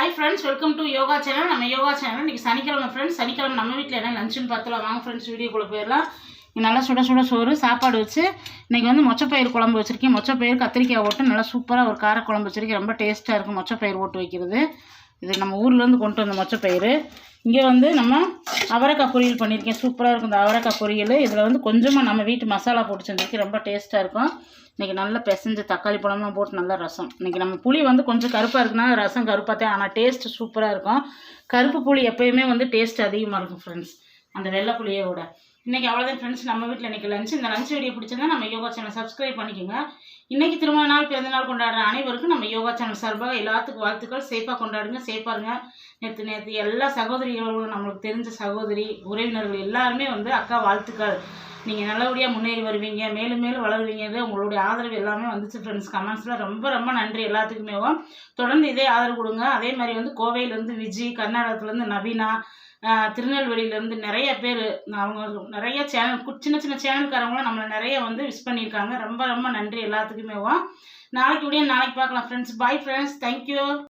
Hi friends welcome to yoga channel நம்ம yoga channel இன்றைக்கி சனிக்கிழமை ஃப்ரெண்ட்ஸ் சனிக்கிழமை நம்ம வீட்டில் என்ன லஞ்சுன்னு பார்த்துலாம் வாங்க ஃப்ரெண்ட்ஸ் வீடியோக்குள்ளே போயிடலாம். இங்கே நல்லா சுட சுட சோறு சாப்பாடு வச்சு இன்றைக்கி வந்து மொச்சப்பயிர் குழம்பு வச்சுருக்கேன். மொச்சப்பயிர் கத்திரிக்காய் ஓட்டு நல்லா சூப்பராக ஒரு கார குழம்பு வச்சுருக்கேன். ரொம்ப டேஸ்ட்டாக இருக்கும் மொச்சப்பயிர் ஓட்டு வைக்கிறது. இது நம்ம ஊர்லேருந்து கொண்டு வந்த மொச்சப்பயிறு இங்கே வந்து நம்ம அவரைக்காய் பொரியல் பண்ணியிருக்கேன். சூப்பராக இருக்கும் இந்த அவரைக்காய் பொரியல். இதில் வந்து கொஞ்சமாக நம்ம வீட்டு மசாலா போட்டு செஞ்சுருக்கேன். ரொம்ப டேஸ்ட்டாக இருக்கும். இன்றைக்கி நல்லா பிசைஞ்சு தக்காளி பழம்லாம் போட்டு நல்லா ரசம். இன்றைக்கி நம்ம புளி வந்து கொஞ்சம் கருப்பாக இருக்குன்னா ரசம் கருப்பாக தான். ஆனால் டேஸ்ட்டு சூப்பராக இருக்கும். கருப்பு புளி எப்போயுமே வந்து டேஸ்ட் அதிகமாக இருக்கும் ஃப்ரெண்ட்ஸ் அந்த வெள்ளை புளியோட இன்றைக்கி அவ்வளோதான் ஃப்ரெண்ட்ஸ் நம்ம வீட்டில் இன்றைக்கி லஞ்ச் இந்த லஞ்ச் வீடியோ பிடிச்சிருந்தா நம்ம யோகா சேனல் சப்ஸ்கிரைப் பண்ணிக்கோங்க. இன்றைக்கி திருமண நாள் பிறந்த நாள் கொண்டாடுற அனைவருக்கும் நம்ம யோகா சேனல் சார்பாக எல்லாத்துக்கும் வாழ்த்துக்கள். சேஃபாக கொண்டாடுங்க சேஃபாக இருங்க. நேற்று நேற்று எல்லா சகோதரிகளும் நம்மளுக்கு தெரிஞ்ச சகோதரி உறவினர்கள் எல்லாருமே வந்து அக்கா வாழ்த்துக்கள். நீங்கள் நல்லபடியாக முன்னேறி வருவீங்க மேலும் மேலும் வளருவீங்க. உங்களுடைய ஆதரவு எல்லாமே வந்துச்சு ஃப்ரெண்ட்ஸ் கமெண்ட்ஸில் ரொம்ப ரொம்ப நன்றி எல்லாத்துக்குமே. தொடர்ந்து இதே ஆதரவு கொடுங்க. அதே மாதிரி வந்து கோவையிலேருந்து விஜய் கர்நாடகத்துலேருந்து நவீனா திருநெல்வேலியிலேருந்து நிறைய பேர் அவங்க நிறைய சேனல் சின்ன சின்ன சேனல்காரங்களும் நம்மளை நிறைய வந்து விஷ் பண்ணியிருக்காங்க. ரொம்ப ரொம்ப நன்றி எல்லாத்துக்குமேவும். நாளைக்கு விடிய நாளைக்கு பார்க்கலாம் ஃப்ரெண்ட்ஸ் பாய் ஃப்ரெண்ட்ஸ் தேங்க்யூ